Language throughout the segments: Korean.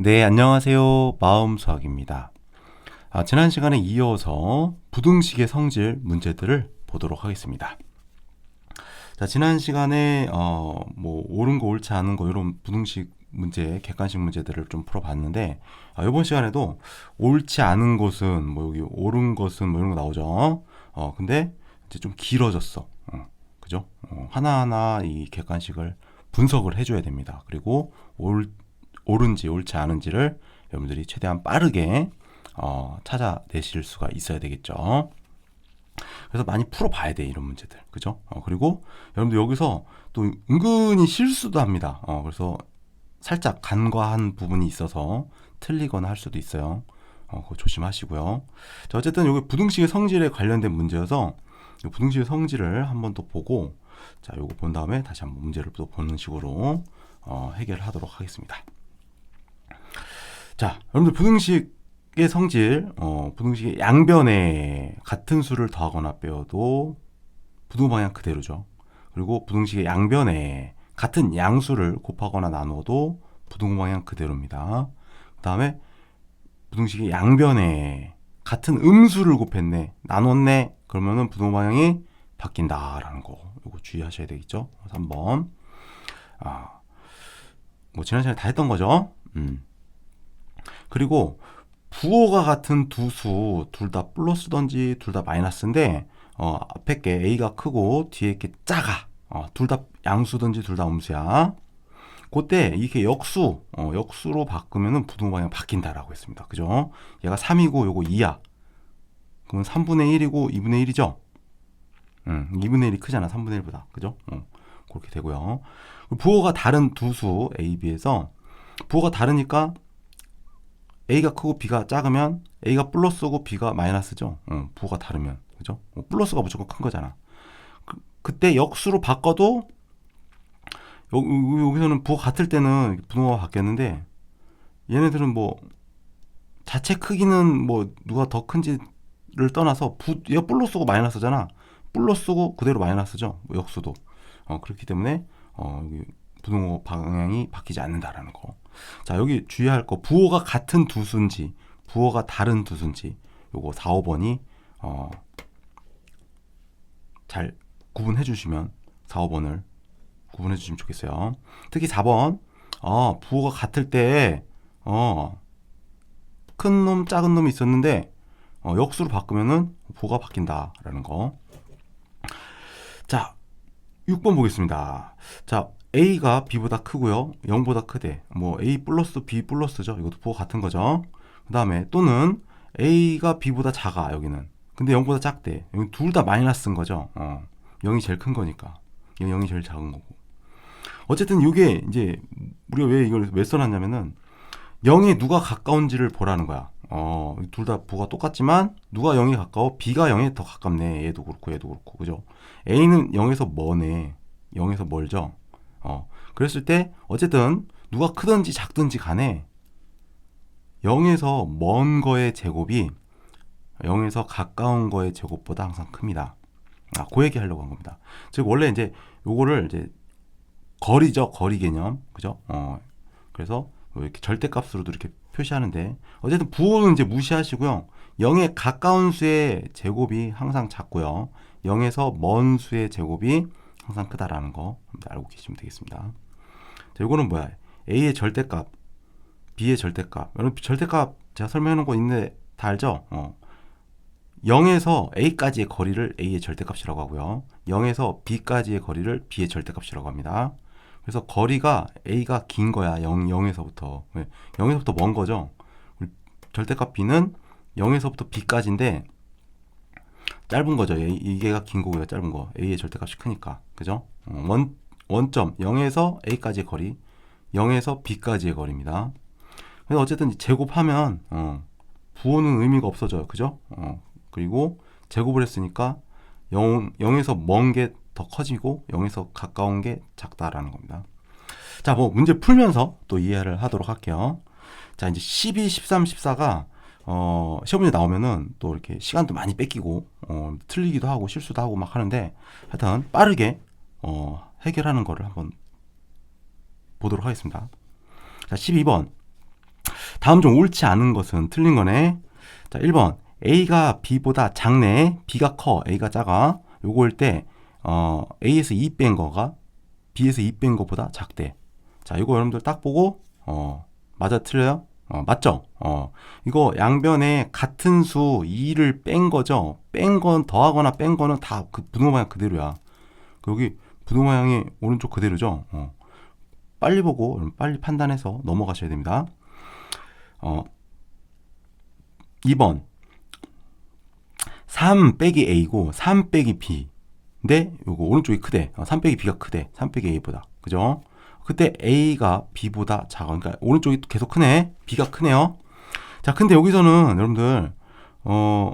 네, 안녕하세요. 마음수학입니다. 아, 지난 시간에 이어서 부등식의 성질 문제들을 보도록 하겠습니다. 자, 지난 시간에 어, 뭐 옳은 거 옳지 않은 거 이런 부등식 문제, 객관식 문제들을 좀 풀어봤는데 아, 이번 시간에도 옳지 않은 것은 뭐 여기 옳은 것은 뭐 이런 거 나오죠. 어, 근데 이제 좀 길어졌어. 어, 그죠? 어, 하나하나 이 객관식을 분석을 해줘야 됩니다. 그리고 옳 옳은지 옳지 않은지를 여러분들이 최대한 빠르게 어, 찾아내실 수가 있어야 되겠죠. 그래서 많이 풀어봐야 돼 이런 문제들, 그죠? 어, 그리고 여러분들 여기서 또 은근히 실수도 합니다. 어, 그래서 살짝 간과한 부분이 있어서 틀리거나 할 수도 있어요. 어, 그거 조심하시고요. 자, 어쨌든 여기 부등식의 성질에 관련된 문제여서 이 부등식의 성질을 한번 또 보고 자, 요거 본 다음에 다시 한번 문제를 또 보는 식으로 어, 해결하도록 하겠습니다. 자, 여러분들 부등식의 성질, 어, 부등식의 양변에 같은 수를 더하거나 빼어도 부등 방향 그대로죠. 그리고 부등식의 양변에 같은 양수를 곱하거나 나누어도 부등 방향 그대로입니다. 그 다음에 부등식의 양변에 같은 음수를 곱했네, 나눴네, 그러면은 부등 방향이 바뀐다라는 거. 이거 주의하셔야 되겠죠. 3번. 아, 뭐 지난 시간에 다 했던 거죠. 음. 그리고 부호가 같은 두 수 둘 다 플러스든지 둘 다 마이너스인데 어, 앞에 게 a가 크고 뒤에 게 작아. 어, 둘 다 양수든지 둘 다 음수야. 그때 이게 역수, 어, 역수로 바꾸면은 부등 방향 바뀐다라고 했습니다. 그죠? 얘가 3이고 요거 2야. 그러면 3분의 1이고 2분의 1이죠? 음, 2분의 1이 크잖아. 3분의 1보다. 그죠? 어, 그렇게 되고요. 부호가 다른 두 수 A, B에서 부호가 다르니까 A가 크고 B가 작으면 A가 플러스고 B가 마이너스죠. 어, 부호가 다르면 그죠? 어, 플러스가 무조건 큰 거잖아. 그, 때 역수로 바꿔도 여, 여기서는 부호 같을 때는 분호가 바뀌었는데 얘네들은 뭐 자체 크기는 뭐 누가 더 큰지를 떠나서 부, 얘가 플러스고 마이너스잖아. 플러스고 그대로 마이너스죠. 뭐 역수도. 어, 그렇기 때문에 어, 부등호 방향이 바뀌지 않는다라는 거. 자, 여기 주의할 거 부호가 같은 두 수인지 부호가 다른 두 수인지 요거 4, 5번이 어, 잘 구분해 주시면 4, 5번을 구분해 주시면 좋겠어요. 특히 4번 어, 부호가 같을 때 어, 큰 놈, 작은 놈이 있었는데 어, 역수로 바꾸면은 부호가 바뀐다라는 거. 자, 6번 보겠습니다. 자, A가 B보다 크고요. 0보다 크대. 뭐 A 플러스 B 플러스죠. 이것도 부호 같은 거죠. 그 다음에 또는 A가 B보다 작아 여기는. 근데 0보다 작대. 여기 둘 다 마이너스인 거죠. 어. 0이 제일 큰 거니까. 0이 제일 작은 거고. 어쨌든 이게 이제 우리가 왜 이걸 왜 써놨냐면은 0에 누가 가까운지를 보라는 거야. 어, 둘 다 부가 똑같지만 누가 0에 가까워? B가 0에 더 가깝네. 얘도 그렇고 얘도 그렇고. 그죠? A는 0에서 머네. 0에서 멀죠? 어, 그랬을 때 어쨌든 누가 크든지 작든지 간에 0에서 먼 거의 제곱이 0에서 가까운 거의 제곱보다 항상 큽니다. 아, 그 얘기 하려고 한 겁니다. 즉 원래 이제 요거를 이제 거리죠, 거리 개념. 그죠? 어. 그래서 이렇게 절대값으로도 이렇게 표시하는데 어쨌든 부호는 이제 무시하시고요. 0에 가까운 수의 제곱이 항상 작고요. 0에서 먼 수의 제곱이 항상 크다라는 거 알고 계시면 되겠습니다. 자, 이거는 뭐야? A의 절대값, B의 절대값. 여러분 절대값 제가 설명해 놓은 거 있는데 다 알죠? 어. 0에서 A까지의 거리를 A의 절대값이라고 하고요. 0에서 B까지의 거리를 B의 절대값이라고 합니다. 그래서 거리가 A가 긴 거야. 0, 0에서부터. 0에서부터 먼 거죠. 절대값 B는 0에서부터 B까지인데 짧은 거죠. 이게가 긴 거고요. 짧은 거. A의 절대값이 크니까. 그죠? 어, 원, 원점 0에서 A까지의 거리, 0에서 B까지의 거리입니다. 그래서 어쨌든 제곱하면 어, 부호는 의미가 없어져요. 그죠? 어, 그리고 제곱을 했으니까 0, 0에서 먼 게 더 커지고 0에서 가까운 게 작다라는 겁니다. 자, 뭐 문제 풀면서 또 이해를 하도록 할게요. 자, 이제 12, 13, 14가 어, 시험 문제 나오면은 또 이렇게 시간도 많이 뺏기고 어, 틀리기도 하고 실수도 하고 막 하는데 하여튼 빠르게 어, 해결하는 거를 한번 보도록 하겠습니다. 자, 12번. 다음 중 옳지 않은 것은 틀린 거네. 자, 1번. A가 B보다 작네. B가 커. A가 작아. 요거일 때, 어, A에서 2 뺀 거가 B에서 2 뺀 거보다 작대. 자, 이거 여러분들 딱 보고, 어, 맞아, 틀려요? 어, 맞죠? 어, 이거 양변에 같은 수 2를 뺀 거죠? 뺀 건 더하거나 뺀 거는 다 그 분모 방향 그대로야. 여기 분모 방향이 오른쪽 그대로죠? 어. 빨리 보고, 빨리 판단해서 넘어가셔야 됩니다. 어, 2번. 3 빼기 A고 3 빼기 B. 근데 요거 오른쪽이 크대. 어, 3 빼기 B가 크대. 3 빼기 A보다. 그죠? 그때 A가 B보다 작아. 그러니까 오른쪽이 계속 크네. B가 크네요. 자, 근데 여기서는 여러분들 어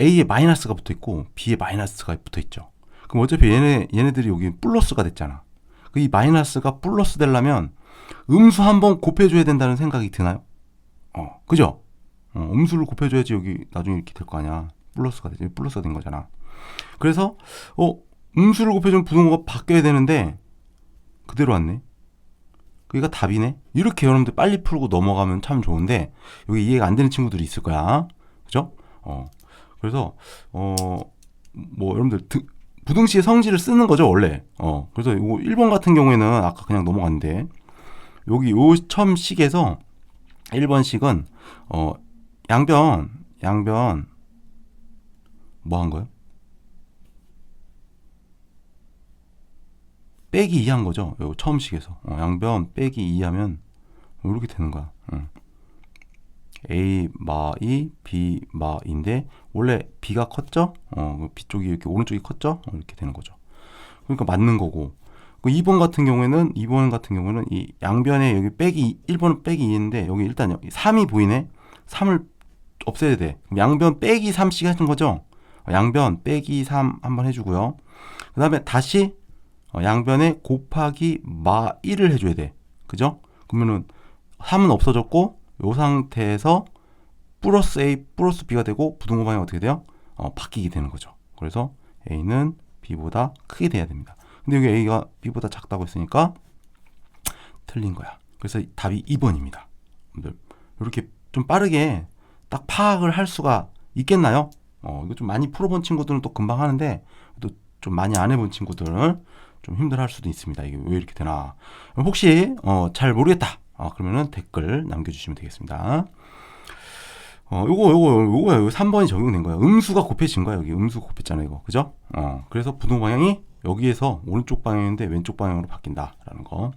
A에 마이너스가 붙어 있고 B에 마이너스가 붙어 있죠. 그럼 어차피 얘네 얘네들이 여기 플러스가 됐잖아. 그이 마이너스가 플러스 되려면 음수 한 번 곱해줘야 된다는 생각이 드나요? 어, 그죠? 어, 음수를 곱해줘야지 여기 나중에 이렇게 될 거 아니야. 플러스가 되지. 플러스가 된 거잖아. 그래서 어 음수를 곱해주면 부동호가 바뀌어야 되는데 그대로 왔네. 그게 답이네. 이렇게 여러분들 빨리 풀고 넘어가면 참 좋은데 여기 이해가 안 되는 친구들이 있을 거야. 그죠? 어. 그래서 어 뭐 여러분들 드, 부등식의 성질을 쓰는 거죠, 원래. 어. 그래서 이거 1번 같은 경우에는 아까 그냥 넘어갔는데 여기 요 처음 식에서 1번 식은 어 양변 양변 뭐 한 거예요? 빼기 2한 거죠. 요 처음 식에서 어, 양변 빼기 2 하면 이렇게 되는 거야. 응. A 마이 B 마인데 원래 B가 컸죠? 어, B 쪽이 이렇게 오른쪽이 컸죠? 어, 이렇게 되는 거죠. 그러니까 맞는 거고. 그 2번 같은 경우에는 2번 같은 경우는 이 양변에 여기 빼기 1번은 빼기 2인데 여기 일단 3이 보이네. 3을 없애야 돼. 양변 빼기 3씩 하는 거죠. 양변 빼기 3 한번 해주고요. 그 다음에 다시 어, 양변에 곱하기 마 1을 해줘야 돼. 그죠? 그러면은 3은 없어졌고 이 상태에서 플러스 A 플러스 B가 되고 부등호 방향이 어떻게 돼요? 어, 바뀌게 되는 거죠. 그래서 A는 B보다 크게 돼야 됩니다. 근데 여기 A가 B보다 작다고 했으니까 틀린 거야. 그래서 답이 2번입니다. 여러분들 이렇게 좀 빠르게 딱 파악을 할 수가 있겠나요? 어, 이거 좀 많이 풀어본 친구들은 또 금방 하는데 또 좀 많이 안 해본 친구들은 좀 힘들어할 수도 있습니다. 이게 왜 이렇게 되나? 혹시 어, 잘 모르겠다. 어, 그러면은 댓글 남겨주시면 되겠습니다. 어, 요거, 요거, 요거, 요거 3번이 적용된 거야. 음수가 곱해진 거야, 여기. 음수 곱했잖아, 이거. 그죠? 어, 그래서 부동 방향이 여기에서 오른쪽 방향인데 왼쪽 방향으로 바뀐다라는 거.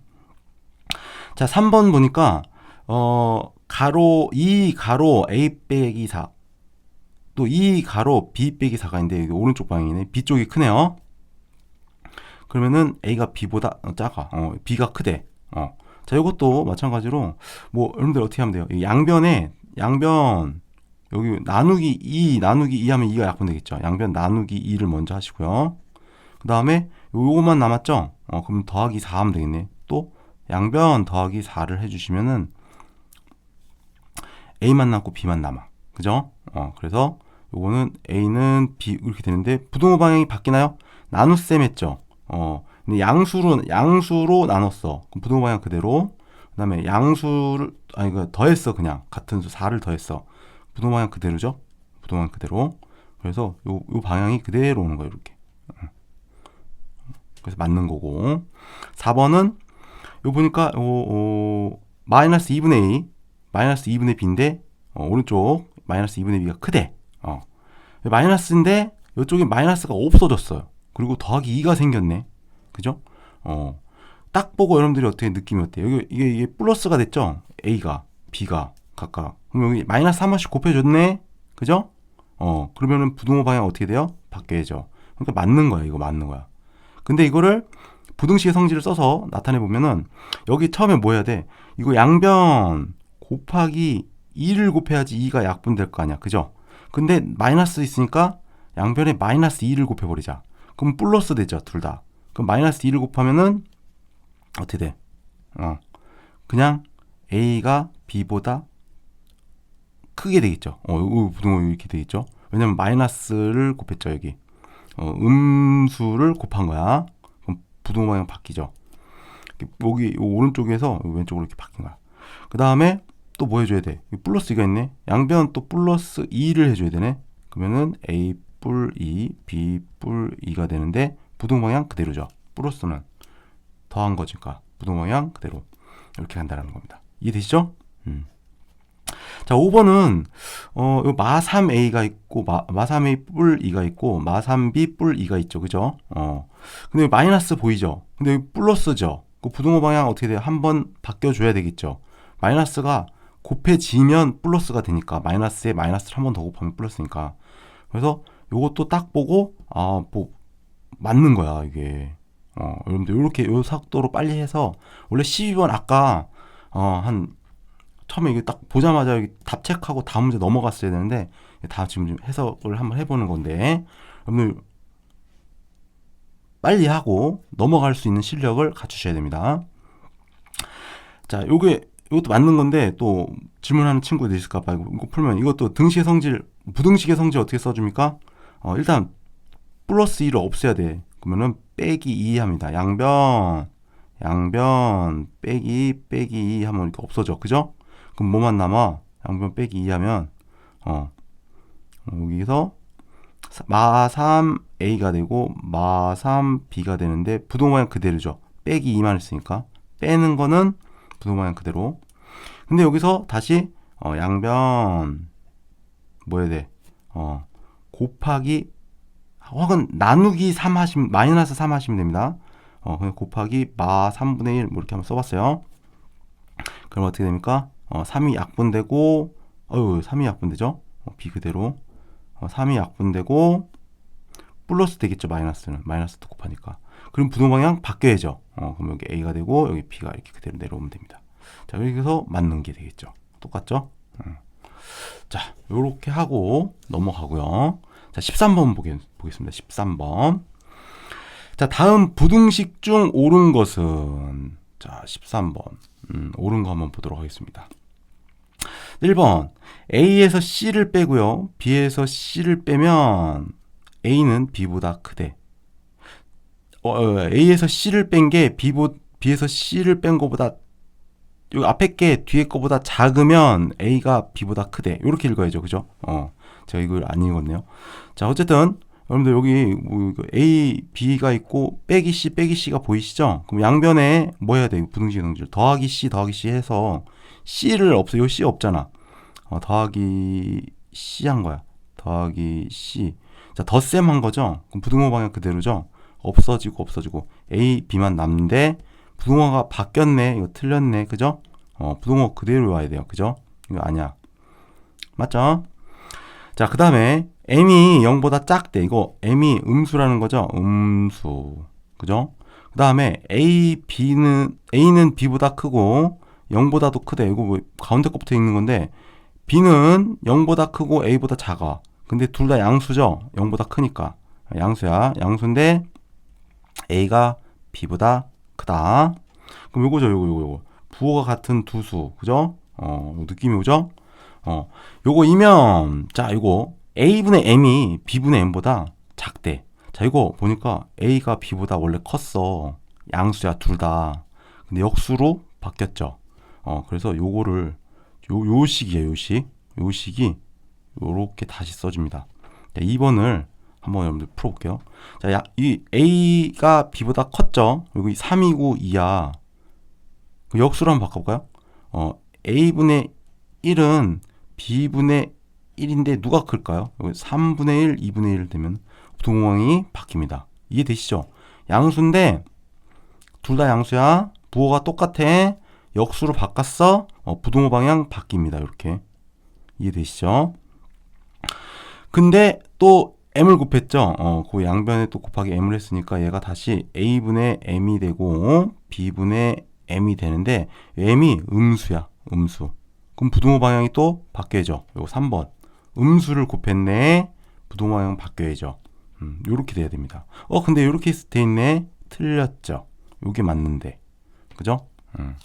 자, 3번 보니까, 어, 가로, 2 가로 A 빼기 4. 또2 가로 B 빼기 4가 있는데, 여기 오른쪽 방향이네. B 쪽이 크네요. 그러면은 A가 B보다 작아. 어, B가 크대. 어. 자, 이것도 마찬가지로 뭐 여러분들 어떻게 하면 돼요? 이 양변에 양변 여기 나누기 2 나누기 2 하면 2가 약분 되겠죠. 양변 나누기 2를 먼저 하시고요. 그 다음에 요거만 남았죠? 어, 그럼 더하기 4 하면 되겠네. 또 양변 더하기 4를 해 주시면은 A만 남고 B만 남아. 그죠? 어, 그래서 요거는 A는 B 이렇게 되는데 부등호 방향이 바뀌나요? 나눗셈 했죠. 어, 근데 양수로 양수로 나눴어. 그럼 부등호 방향 그대로. 그다음에 양수를 아니 그 더했어 그냥 같은 수 4를 더했어. 부등호 방향 그대로죠. 부등호 방향 그대로. 그래서 요, 요 방향이 그대로 오는 거예요, 이렇게. 그래서 맞는 거고. 4번은 요 보니까 요, 요 마이너스 2분의 A, 마이너스 2분의 B인데 어, 오른쪽 마이너스 2분의 B가 크대. 어. 마이너스인데 이쪽에 마이너스가 없어졌어요. 그리고 더하기 2가 생겼네. 그죠? 어. 딱 보고 여러분들이 어떻게 느낌이 어때요? 여기 이게, 이게 플러스가 됐죠? A가 B가 각각. 그럼 여기 마이너스 한 번씩 곱해줬네. 그죠? 어. 그러면은 부등호 방향 어떻게 돼요? 바뀌어야죠. 그러니까 맞는 거야. 이거 맞는 거야. 근데 이거를 부등식의 성질을 써서 나타내 보면은 여기 처음에 뭐 해야 돼? 이거 양변 곱하기 2를 곱해야지 2가 약분될 거 아니야. 그죠? 근데 마이너스 있으니까 양변에 마이너스 2를 곱해버리자. 그럼 플러스 되죠, 둘 다. 그럼 마이너스 2를 곱하면은 어떻게 돼? 어. 그냥 A가 B보다 크게 되겠죠. 어, 요 부등호 이렇게 되겠죠. 왜냐면 마이너스를 곱했죠, 여기. 어, 음수를 곱한 거야. 그럼 부등호 방향 바뀌죠. 여기 오른쪽에서 왼쪽으로 이렇게 바뀐 거야. 그 다음에 또 뭐 해줘야 돼? 이 플러스 2가 있네. 양변 또 플러스 2를 해줘야 되네. 그러면은 A 뿔 2, B 뿔 2가 되는데 부동 방향 그대로죠. 플러스는 더한 거니까 부동 방향 그대로 이렇게 간다는 겁니다. 이해되시죠? 음. 자, 5번은 어, 요 마3A가 있고 마, 마3A 뿔 2가 있고 마3B 뿔 2가 있죠. 그죠? 어. 근데 마이너스 보이죠? 근데 여기 플러스죠. 그 부동호 방향 어떻게 돼요? 한 번 바뀌어 줘야 되겠죠. 마이너스가 곱해지면 플러스가 되니까 마이너스에 마이너스를 한 번 더 곱하면 플러스니까. 그래서 요것도 딱 보고 아, 뭐 맞는 거야, 이게. 어, 여러분들 요렇게 요 속도로 빨리 해서 원래 12번 아까 어, 한 처음에 이게 딱 보자마자 여기 답 체크하고 다음 문제 넘어갔어야 되는데 다 지금 좀 해석을 한번 해보는 건데 여러분들 빨리 하고 넘어갈 수 있는 실력을 갖추셔야 됩니다. 자, 요게 이것도 맞는 건데 또 질문하는 친구들 있을까 봐 이거, 이거 풀면 이것도 등식의 성질 부등식의 성질 어떻게 써줍니까? 어, 일단 플러스 2를 없애야 돼. 그러면은 빼기 2 합니다. 양변 양변 빼기 빼기 2 하면 이렇게 없어져. 그죠? 그럼 뭐만 남아? 양변 빼기 2 하면 어 여기서 마3 A가 되고 마3 B가 되는데 부동모양 그대로죠. 빼기 2만 했으니까 빼는 거는 부동모양 그대로. 근데 여기서 다시 어, 양변 뭐 해야 돼? 어 곱하기 혹은 나누기 3 하시면 마이너스 3 하시면 됩니다. 어 곱하기 마 3분의 1 뭐 이렇게 한번 써봤어요. 그럼 어떻게 됩니까? 어 3이 약분되고 어유 3이 약분되죠? 어, B 그대로 어, 3이 약분되고 플러스 되겠죠 마이너스는 마이너스도 곱하니까 그럼 부동 방향 바뀌어야죠 어, 그럼 여기 A가 되고 여기 B가 이렇게 그대로 내려오면 됩니다 자 해서 맞는 게 되겠죠 똑같죠 음. 자 요렇게 하고 넘어가고요. 자 13번 보겠, 보겠 습니다. 13번. 자 다음 부등식 중 옳은 것은 자 13번. 음, 옳은 거 한번 보도록 하겠습니다. 1번. A에서 C를 빼고요. B에서 C를 빼면 A는 B보다 크대. 어, 어, A에서 C를 뺀 게 B보, B에서 C를 뺀 거보다 여기 앞에 게 뒤에 거보다 작으면 A가 B보다 크대. 이렇게 읽어야죠. 그죠? 어. 제가 이걸 안 읽었네요. 자, 어쨌든 여러분들 여기 뭐 A, B가 있고 빼기 C, 빼기 C가 보이시죠? 그럼 양변에 뭐 해야 돼? 부등식 성질 더하기 C, 더하기 C 해서 C를 없어. 요 C 없잖아. 어, 더하기 C 한 거야. 더하기 C. 자, 덧셈 한 거죠? 그럼 부등호 방향 그대로죠? 없어지고 없어지고 A, B만 남는데 부등호가 바뀌었네. 이거 틀렸네. 그죠? 어, 부등호 그대로 와야 돼요. 그죠? 이거 아니야. 맞죠? 자, 그 다음에 m이 0보다 작대. 이거 m이 음수라는 거죠? 음수. 그죠? 그 다음에 a, b는, a는 b보다 크고 0보다도 크대. 이거 뭐 가운데 거부터 읽는 건데 b는 0보다 크고 a보다 작아. 근데 둘 다 양수죠? 0보다 크니까. 양수야. 양수인데 a가 b보다 크다. 그럼 요거죠, 요거, 요거. 부호가 같은 두 수. 그죠? 어, 느낌이 오죠? 어, 요거이면, 자, 요거, a분의 m이 b분의 m보다 작대. 자, 이거 보니까 a가 b보다 원래 컸어. 양수야, 둘 다. 근데 역수로 바뀌었죠. 어, 그래서 요거를, 요, 요 식이에요, 요 식. 요 식이 요렇게 다시 써줍니다. 자, 2번을 한번 여러분들 풀어볼게요. 자, 야, 이 a가 b보다 컸죠? 여기 3이고 2야. 그 역수로 한번 바꿔볼까요? 어, a분의 1은 b분의 1인데 누가 클까요? 여기 3분의 1, 2분의 1 되면 부동항이 바뀝니다. 이해되시죠? 양수인데 둘 다 양수야. 부호가 똑같아. 역수로 바꿨어. 어, 부동호 방향 바뀝니다. 이렇게. 이해되시죠? 근데 또 m을 곱했죠. 어, 그 양변에 또 곱하기 m을 했으니까 얘가 다시 a분의 m이 되고 b분의 m이 되는데 m이 음수야. 음수. 그럼 부동호 방향이 또 바뀌어야죠. 요거 3번. 음수를 곱했네. 부동호 방향 바뀌어야죠. 음, 요렇게 돼야 됩니다. 어, 근데 요렇게 돼 있네. 틀렸죠. 요게 맞는데. 그죠? 음.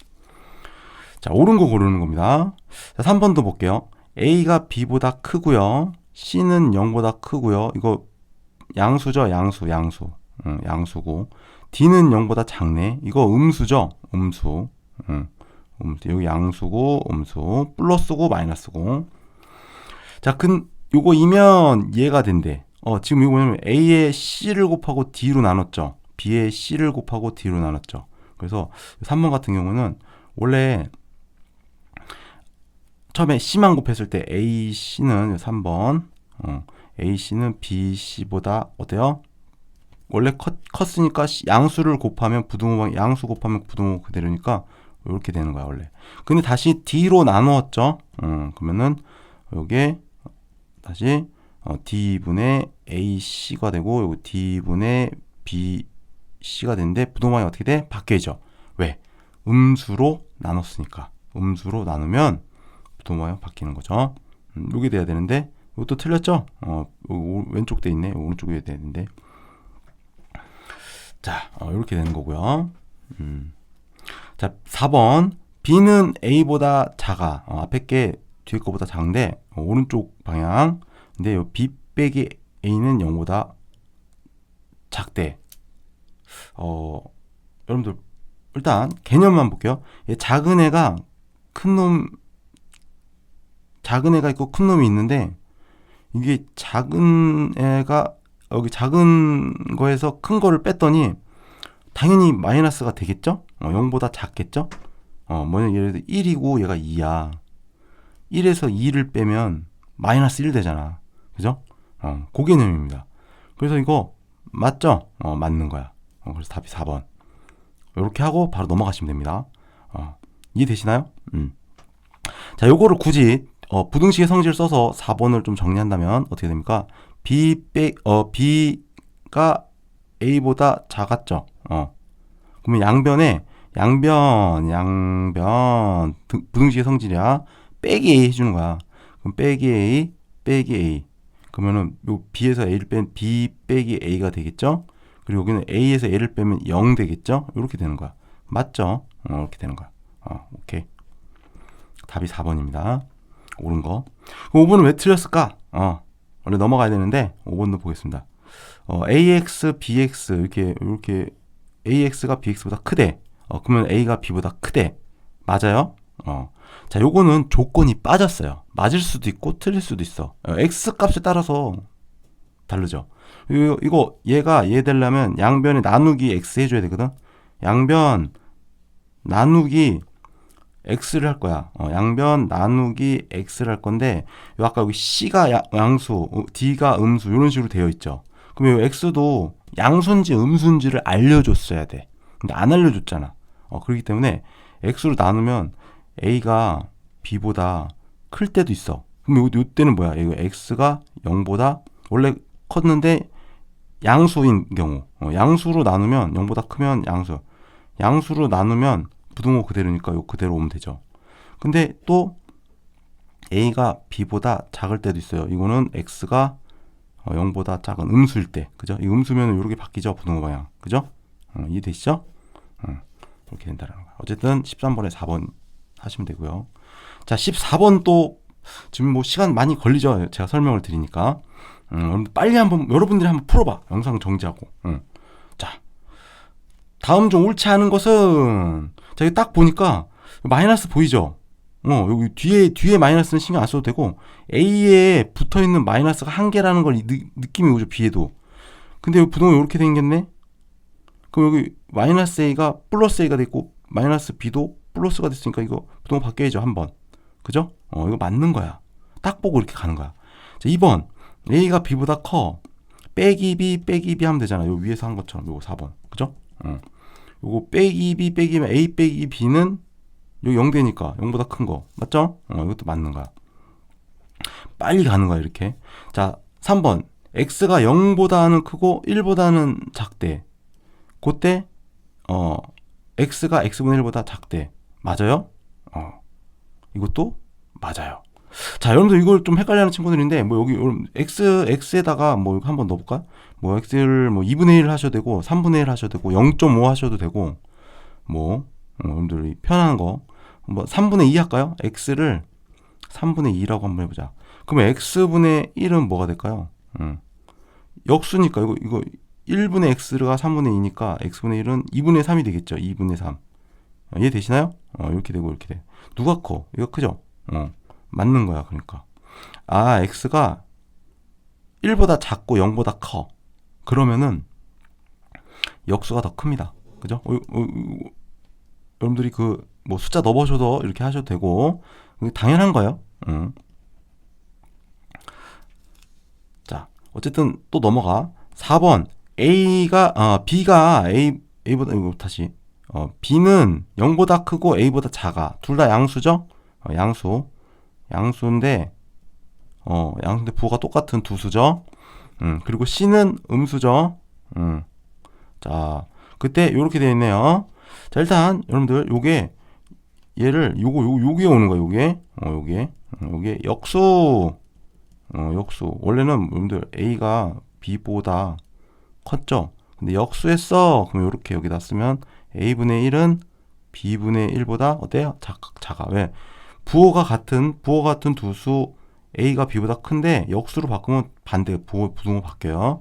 자, 옳은 거 고르는 겁니다. 자, 3번도 볼게요. A가 B보다 크고요. C는 0보다 크고요. 이거 양수죠? 양수, 양수. 음, 양수고. D는 0보다 작네. 이거 음수죠? 음수. 음, 음수. 여기 양수고 음수. 플러스고 마이너스고. 자, 근 요거 이면 얘가 된대. 어, 지금 이거 뭐냐면 A의 C를 곱하고 D로 나눴죠. B의 C를 곱하고 D로 나눴죠. 그래서 3번 같은 경우는 원래 처음에 C만 곱했을 때 A, C는 3번 어, A, C는 B, C보다 어때요? 원래 컸, 컸으니까 양수를 곱하면 부등호방 양수 곱하면 부등호 그대로니까 이렇게 되는 거야 원래. 근데 다시 D로 나누었죠. 음, 그러면은 요게 다시 어, D분의 AC가 되고 요 D분의 BC가 되는데 부동방이 어떻게 돼? 바뀌죠. 왜? 음수로 나눴으니까. 음수로 나누면 부동방이 바뀌는 거죠. 음, 요게 돼야 되는데 이것도 틀렸죠? 어, 왼쪽 돼 있네. 오른쪽에 돼야 되는데. 자, 어, 이렇게 되는 거고요. 음. 자, 4번. B는 A보다 작아. 어, 앞에 게 뒤에 거보다 작은데 어, 오른쪽 방향. 근데 요 B 빼기 A는 0보다 작대. 어, 여러분들 일단 개념만 볼게요. 얘 작은 애가 큰 놈, 작은 애가 있고 큰 놈이 있는데 이게 작은 애가 여기 작은 거에서 큰 거를 뺐더니 당연히 마이너스가 되겠죠? 어, 0보다 작겠죠? 어, 뭐냐 예를 들어 1이고 얘가 2야. 1에서 2를 빼면 마이너스 1 되잖아. 그죠? 어, 그 개념입니다. 그래서 이거 맞죠? 어, 맞는 거야. 어, 그래서 답이 4번. 이렇게 하고 바로 넘어가시면 됩니다. 어, 이해되시나요? 음. 자, 요거를 굳이 어, 부등식의 성질을 써서 4번을 좀 정리한다면 어떻게 됩니까? B 빼, 어, B가 A보다 작았죠. 어. 그러면 양변에 양변, 양변 등- 부등식의 성질이야. 빼기 A 해주는 거야. 그럼 빼기 A, 빼기 A. 그러면은 요 B에서 A를 뺀 B 빼기 A가 되겠죠? 그리고 여기는 A에서 A를 빼면 0 되겠죠? 이렇게 되는 거야. 맞죠? 어, 이렇게 되는 거야. 어, 오케이. 답이 4번입니다. 옳은 거. 5번은 왜 틀렸을까? 어, 원래 넘어가야 되는데 5번도 보겠습니다. 어, AX, BX 이렇게 이렇게 AX가 BX보다 크대. 어, 그러면 A가 B보다 크대. 맞아요? 어. 자, 요거는 조건이 빠졌어요. 맞을 수도 있고 틀릴 수도 있어. 어, X 값에 따라서 다르죠. 이거, 이거 얘가 얘 되려면 양변에 나누기 X 해줘야 되거든. 양변 나누기 X를 할 거야. 어, 양변 나누기 X를 할 건데 요 아까 여기 C가 야- 양수, 어, D가 음수 이런 식으로 되어 있죠. 그럼 요 X도 양수인지 음수인지를 알려줬어야 돼. 근데 안 알려줬잖아. 어, 그렇기 때문에 X로 나누면 A가 B보다 클 때도 있어. 그럼 요, 요 때는 뭐야? 이거 X가 0보다 원래 컸는데 양수인 경우. 어, 양수로 나누면 0보다 크면 양수. 양수로 나누면 부등호 그대로니까 요 그대로 오면 되죠. 근데 또 A가 B보다 작을 때도 있어요. 이거는 X가 어, 0보다 작은 음수일 때. 그죠? 이 음수면 이렇게 바뀌죠. 부등호 방향. 그죠? 어, 이해되시죠? 어, 이렇게 된다는 거야. 어쨌든 13번에 4번 하시면 되고요. 자, 14번 또 지금 뭐 시간 많이 걸리죠. 제가 설명을 드리니까. 음, 빨리 한번 여러분들이 한번 풀어봐. 영상 정지하고. 음. 자, 다음 중 옳지 않은 것은 자, 여기 딱 보니까 마이너스 보이죠? 어, 여기 뒤에 뒤에 마이너스는 신경 안 써도 되고 A에 붙어 있는 마이너스가 한 개라는 걸 느, 느낌이 오죠. B에도. 근데 여기 부동이 이렇게 생겼네. 그럼 여기 마이너스 A가 플러스 A가 됐고 마이너스 B도 플러스가 됐으니까 이거 부동 바뀌어야죠 한번. 그죠? 어 이거 맞는 거야. 딱 보고 이렇게 가는 거야. 자 2번 A가 B보다 커. 빼기 B 빼기 B 하면 되잖아. 요 위에서 한 것처럼 요거 4번. 그죠? 어. 요거 빼기 B 빼기 A 빼기 B는 요 0 되니까 0보다 큰 거. 맞죠? 어 이것도 맞는 거야. 빨리 가는 거야 이렇게. 자 3번 X가 0보다는 크고 1보다는 작대. 그때 어 x가 x분의 1보다 작대. 맞아요? 어. 이것도 맞아요. 자, 여러분들 이걸 좀 헷갈려하는 친구들인데 뭐 여기 x x에다가 뭐 이거 한번 넣어 볼까? 뭐 x를 뭐 2분의 1 하셔도 되고 3분의 1 하셔도 되고 0.5 하셔도 되고 뭐 어, 여러분들이 편한 거 뭐 3분의 2 할까요? x를 3분의 2라고 한번 해 보자. 그러면 x분의 1은 뭐가 될까요? 음. 역수니까 이거 이거 1분의 x가 3분의 2니까 x분의 1은 2분의 3이 되겠죠. 2분의 3. 어, 이해 되시나요? 어, 이렇게 되고 이렇게 돼. 누가 커? 이거 크죠? 어, 맞는 거야. 그러니까. 아, x가 1보다 작고 0보다 커. 그러면은 역수가 더 큽니다. 그죠? 어, 어, 어, 여러분들이 그 뭐 숫자 넣어보셔도 이렇게 하셔도 되고 당연한 거예요. 음. 자, 어쨌든 또 넘어가. 4번 A가 아 B가 A A보다 이거 다시 어, B는 0보다 크고 A보다 작아. 둘 다 양수죠? 어, 양수. 양수인데 어, 양수인데 부호가 똑같은 두 수죠. 음, 그리고 C는 음수죠. 음. 자, 그때 요렇게 되어 있네요. 자, 일단 여러분들 요게 얘를 요거 요 요게 오는 거야, 요게. 어, 요게. 어, 요게 역수. 어, 역수. 원래는 여러분들 A가 B보다 컸죠. 근데 역수했어. 그럼 요렇게 여기다 쓰면 A분의 1은 B분의 1보다 어때요? 작, 작아. 왜? 부호가 같은 부호 같은 두 수 A가 B보다 큰데 역수로 바꾸면 반대 부호 부등호 바뀌어요.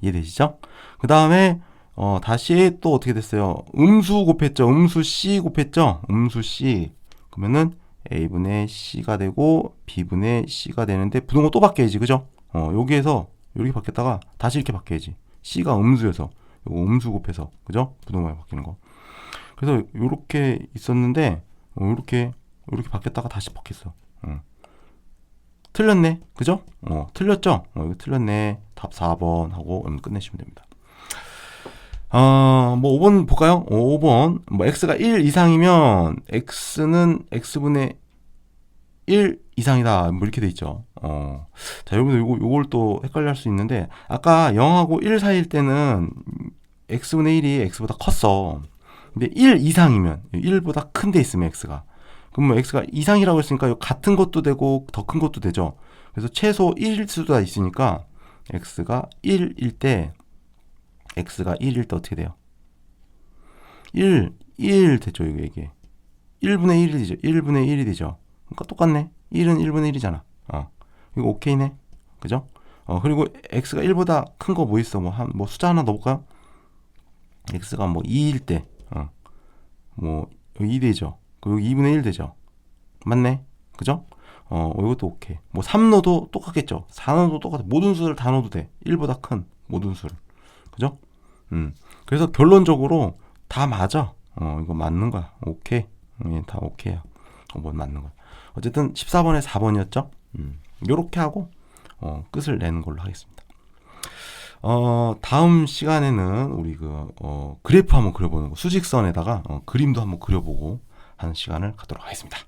이해되시죠? 그 다음에 어, 다시 또 어떻게 됐어요? 음수 곱했죠. 음수 C 곱했죠. 음수 C. 그러면은 A분의 C가 되고 B분의 C가 되는데 부등호 또 바뀌어야지. 그죠? 어, 여기에서 이렇게 바뀌었다가 다시 이렇게 바뀌어야지. C가 음수여서 요거 음수 곱해서 그죠? 부등호가 바뀌는 거. 그래서 요렇게 있었는데 어, 요렇게 요렇게 바뀌었다가 다시 바뀌었어. 어. 틀렸네. 그죠? 어, 틀렸죠? 어, 이거 틀렸네. 답 4번 하고 음, 끝내시면 됩니다. 어, 뭐 5번 볼까요? 어, 5번. 뭐 x가 1 이상이면 x는 x분의 1 이상이다. 뭐 이렇게 돼 있죠. 어. 자, 여러분들 요거 요걸 또 헷갈려 할 수 있는데 아까 0하고 1 사이일 때는 x분의 1이 x보다 컸어. 근데 1 이상이면 1보다 큰 데 있으면 x가 그럼 뭐 x가 이상이라고 했으니까 같은 것도 되고 더 큰 것도 되죠. 그래서 최소 1일 수가 있으니까 x가 1일 때 x가 1일 때 어떻게 돼요? 1, 1 되죠, 이게. 이게. 1분의 1이 되죠. 1분의 1이 되죠. 그러니까 똑같네. 1은 1분의 1이잖아. 어. 이거 오케이네. 그죠? 어, 그리고 x가 1보다 큰 거 뭐 있어? 뭐, 한, 뭐 숫자 하나 넣어볼까요? x가 뭐 2일 때, 어. 뭐, 2 되죠. 그리고 2분의 1 되죠. 맞네. 그죠? 어, 이것도 오케이. 뭐 3 넣어도 똑같겠죠. 4 넣어도 똑같아. 모든 수를 다 넣어도 돼. 1보다 큰 모든 수를. 그죠? 음. 그래서 결론적으로 다 맞아. 어, 이거 맞는 거야. 오케이. 예, 다 오케이야. 어, 뭐 맞는 거야. 어쨌든 14번에 4번이었죠? 음. 요렇게 하고, 어, 끝을 내는 걸로 하겠습니다. 어, 다음 시간에는 우리 그, 어, 그래프 한번 그려보는 거, 수직선에다가 어, 그림도 한번 그려보고 하는 시간을 갖도록 하겠습니다.